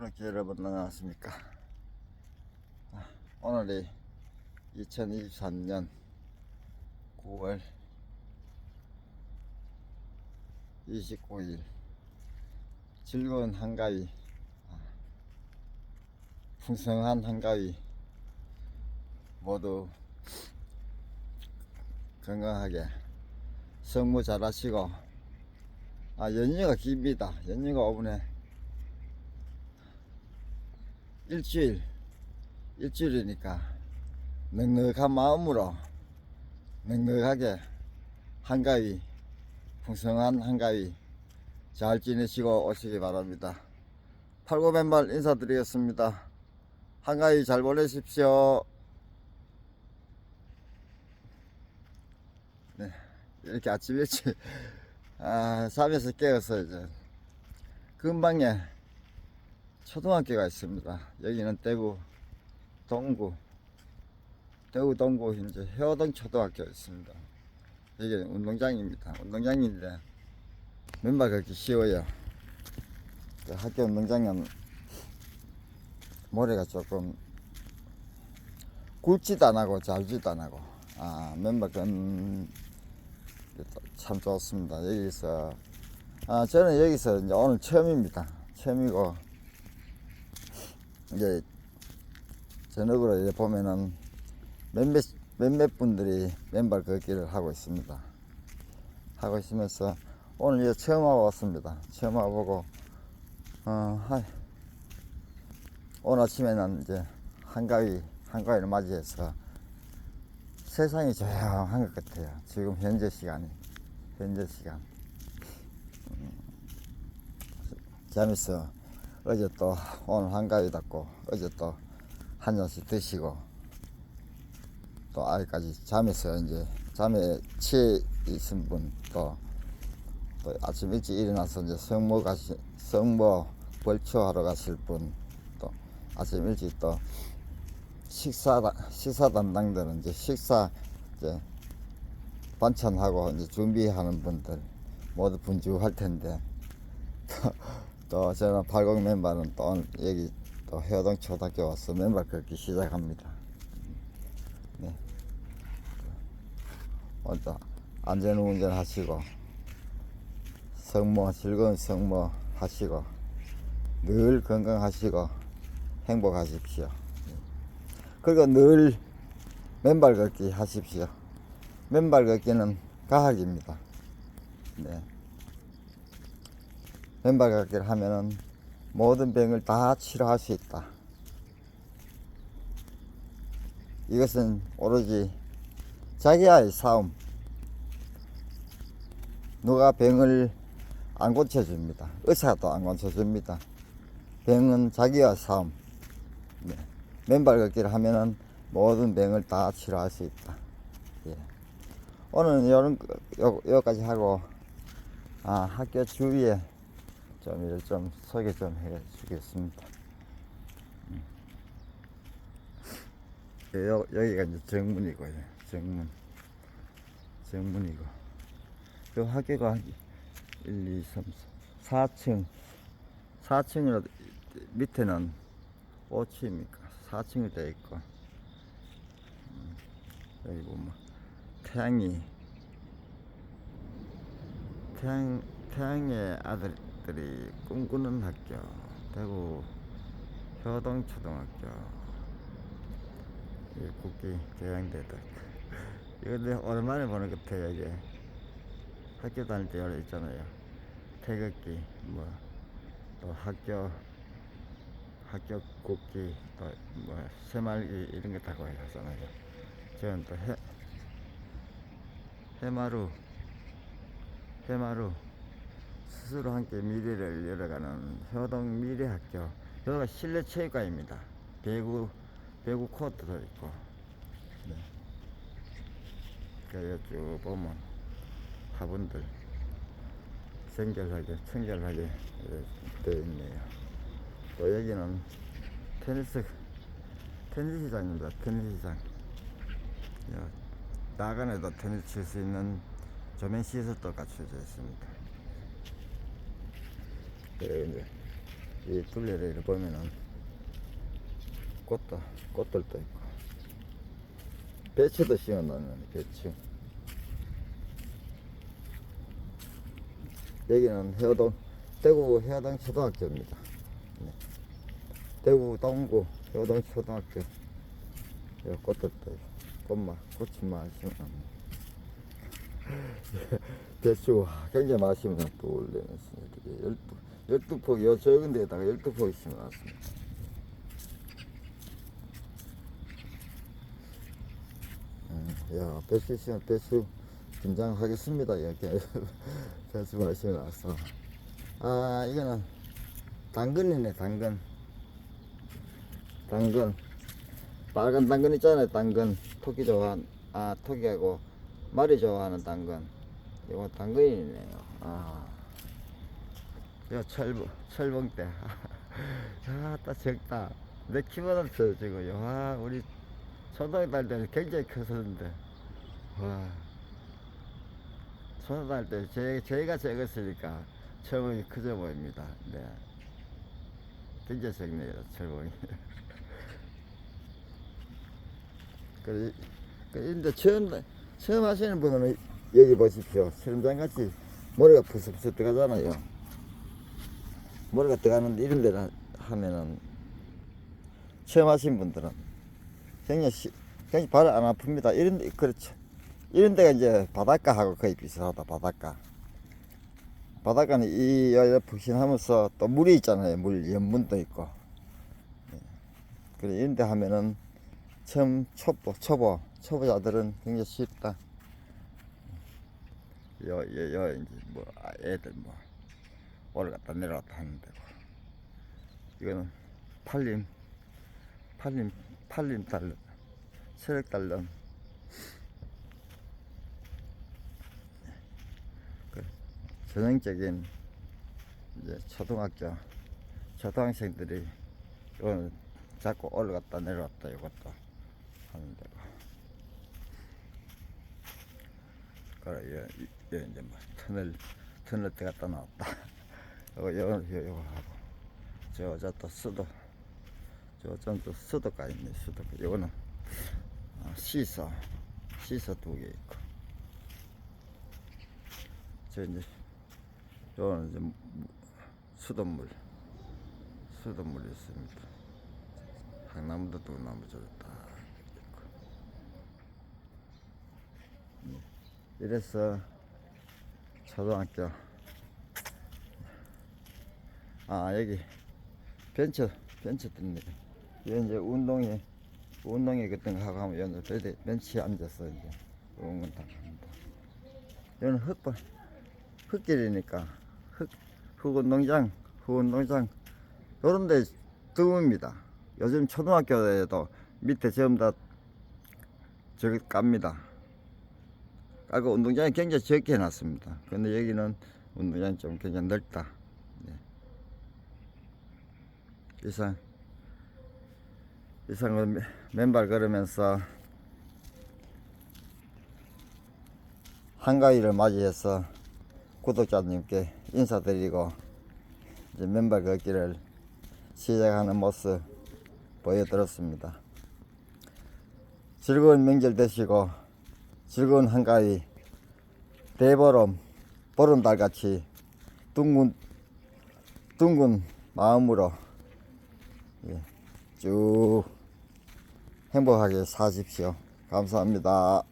그렇게 여러분? 아, 오늘이 2023년 9월 29일 즐거운 한가위 아, 풍성한 한가위 모두 건강하게 성무 잘하시고 아 연휴가 깁니다 연휴가 5분에 일주일 일주일이니까 넉넉한 마음으로 넉넉하게 한가위 풍성한 한가위 잘 지내시고 오시기 바랍니다. 팔고 맨발 인사드리겠습니다. 한가위 잘 보내십시오. 네, 이렇게 아침 일찍 아, 잠에서 깨어서 이제 근방에 초등학교가 있습니다. 여기는 대구 동구 대구 동구 이제 효동 초등학교 있습니다. 여기 운동장입니다. 운동장인데 맨발 걷기 쉬워요. 그 학교 운동장은 모래가 조금 굵지도 안 하고 잘지도 안 하고 아 맨발 게참 좋습니다. 여기서 아 저는 여기서 이제 오늘 처음입니다. 처음이고 이제 저녁으로 이제 보면은 몇몇 몇몇 분들이 맨발 걷기를 하고 있습니다. 하고 있으면서 오늘 이제 처음 와봤습니다. 처음 와보고 어, 하이. 오늘 아침에는 이제 한가위 한가위를 맞이해서 세상이 조용한 것 같아요. 지금 현재 시간이 현재 시간. 음, 잠에서 어제 또 오늘 한가위 닫고 어제 또 한 잔씩 드시고 또 아직까지 잠에서 이제 잠에 취해 있은 분 또 또 아침 일찍 일어나서 이제 성모 가시 성모 벌초하러 가실 분 또 아침 일찍 또 식사 식사 담당들은 이제 식사 이제 반찬하고 이제 준비하는 분들 모두 분주할 텐데 또, 또 저는 발곡 멤버는 또 여기 또 해동 초등학교 와서 멤버 걷기 시작합니다. 네. 또 안전운전 하시고 성모 즐거운 성모 하시고 늘 건강하시고 행복하십시오. 그리고 늘 맨발 걷기 하십시오. 맨발 걷기는 가학입니다. 네. 맨발 걷기를 하면은 모든 병을 다 치료할 수 있다. 이것은 오로지 자기와의 싸움. 누가 병을 안 고쳐줍니다. 의사도 안 고쳐줍니다. 병은 자기와 싸움. 네. 맨발 걷기를 하면은 모든 병을 다 치료할 수 있다. 예. 오늘은 요런, 요, 여기까지 하고, 아, 학교 주위에 좀, 이를 좀 소개 좀 해 주겠습니다. 음. 여, 여기가 이제 정문이고요. 정문. 정문이고. 그 학교가 1, 2, 3, 4, 4층. 4층으로 밑에는 5층입니까? 4층이 되어 있고. 음, 여기 보면 태양이 태양 태양의 아들 들이 꿈꾸는 학교 대구 효동 초등학교 이 국기 개양대들. 이거 내 오랜만에 보는 것 같아요 이게 학교 다닐 때 여러 있잖아요. 태극기 뭐 또 학교 학교 국기 또뭐 새말기 이런 거 타고 하잖아요. 저는 또 해, 해마루 해마루 스스로 함께 미래를 열어가는 효동 미래학교. 여기가 실내 체육관입니다. 배구 배구 코트도 있고. 네. 그쭉 보면 화분들 정결하게 청결하게 되어 있네요. 또 여기는 테니스 테니스 장입니다. 테니스장. 야, 나간에도 테니스 칠 수 있는 조명 시설도 갖춰져 있습니다. 그리고 이제 이 둘레를 보면은 꽃도 꽃들도 있고. 배추도 심어놨네 배추. 여기는 해어동 대구 해어동 초등학교입니다. 네. 대구 동구 해어동 초등학교. 여기 꽃들도 있고. 꽃만 꽃만 심어놨네 배추 굉장히 맛있으면 또 이렇게 열두 열두 폭, 요 적은 데다가 열두 폭이 심어놨습니다. 음, 야, 배추 심어, 배추 김장하겠습니다. 이렇게 배추 맛이 나서. 아, 이거는 당근이네, 당근. 당근. 빨간 당근 있잖아요, 당근. 토끼 좋아하, 아, 토끼하고 말이 좋아하는 당근. 이거 당근이네요. 아. 야, 철봉, 철봉대. 야, 딱 적다. 내 키보다 더 지금. 와, 우리 초등학교 다닐 때는 굉장히 컸었는데. 와. 초등학교 다닐 때 제, 저희가 적었으니까 철봉이 크져 보입니다. 네. 굉장히 적네요, 철봉이. 그래, 근데 처음, 처음 하시는 분은 여기 보십시오. 수영장 같이 머리가 푸석푸석 들어가잖아요. 머리가 들어가는데 이런 데를 하면은 처음 하신 분들은 굉장히, 시, 굉장히 발이 안 아픕니다. 이런 데, 그렇죠. 이런 데가 이제 바닷가하고 거의 비슷하다, 바닷가. 바닷가는 이 여여 푹신하면서 또 물이 있잖아요. 물, 연분도 있고. 예. 그래, 이런 데 하면은 처음 초보, 초보, 초보자들은 굉장히 쉽다. 여, 여, 여, 이제 뭐, 아, 애들 뭐, 올라갔다 내려갔다 하는 데고. 이거는 팔림, 팔림, 팔림 달러, 세력 달러. 그 전형적인 이제 초등학교, 초등학생들이 이거는 자꾸 올라갔다 내려갔다 이것도 하는 데고. 그래, 이, 이, 이제 뭐 터널, 터널 때 갔다 나왔다. 요거, 요거, 요거, 하고. 저, 저또 수도. 저, 전 또 수도가 있네, 수도. 요거는, 아, 시서. 시서 두개 있고. 저 이제, 요거는 이제 무- 수돗물. 수돗물이 있습니다. 항나무도 두 나무 저다 있고. 음. 이래서 초등학교 아 여기 벤처 벤처 뜹니다. 이게 이제 운동회 운동회 같은 거 하고 하면 여기 벤- 벤치에 앉아서 이제 응원 다 합니다. 여기는 흙밭 흙길이니까 흙 흙운동장 흙운동장. 요런 데 드뭅니다. 요즘 초등학교에도 밑에 전부 다 저기 깝니다. 아까 운동장이 굉장히 적게 해놨습니다. 근데 여기는 운동장이 좀 굉장히 넓다. 네. 이상, 이상은 맨- 맨발 걸으면서 한가위를 맞이해서 구독자님께 인사드리고 이제 맨발 걷기를 시작하는 모습 보여드렸습니다. 즐거운 명절 되시고 즐거운 한가위 대보름 보름달 같이 둥근 둥근 마음으로 예, 쭉 행복하게 사십시오. 감사합니다.